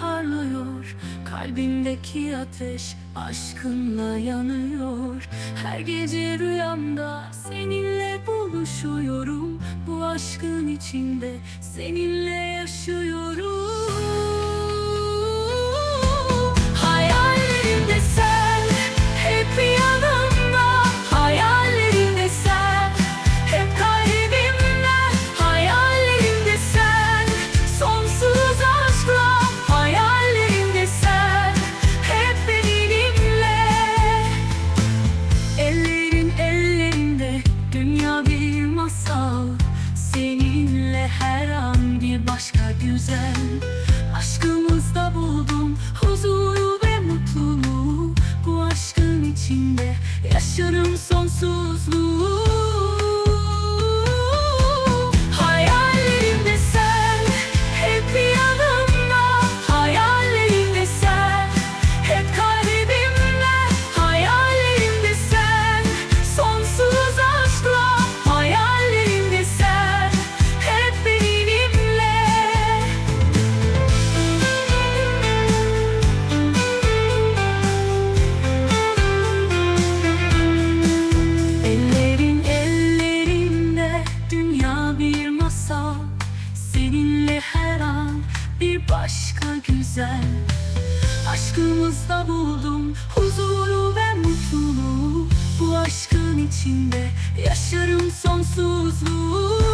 parlıyor. Kalbimdeki ateş aşkınla yanıyor. Her gece rüyamda seninle buluşuyorum. Bu aşkın içinde seninle yaşıyorum. güzel. Aşkımızda buldum huzuru ve mutluluğu. Bu aşkın içinde yaşarım sonsuzluğu.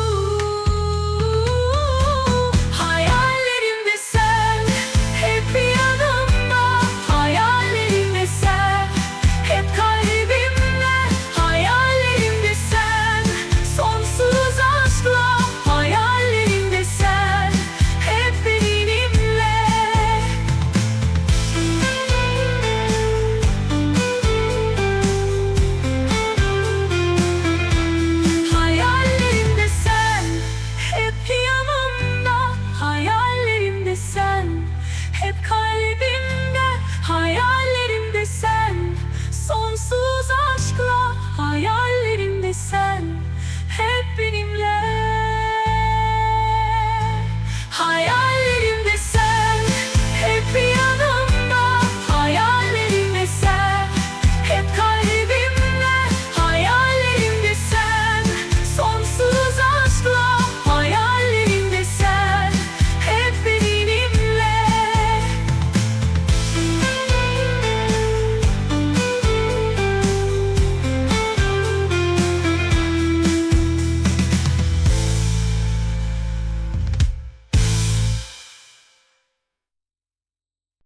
sen hep benimle.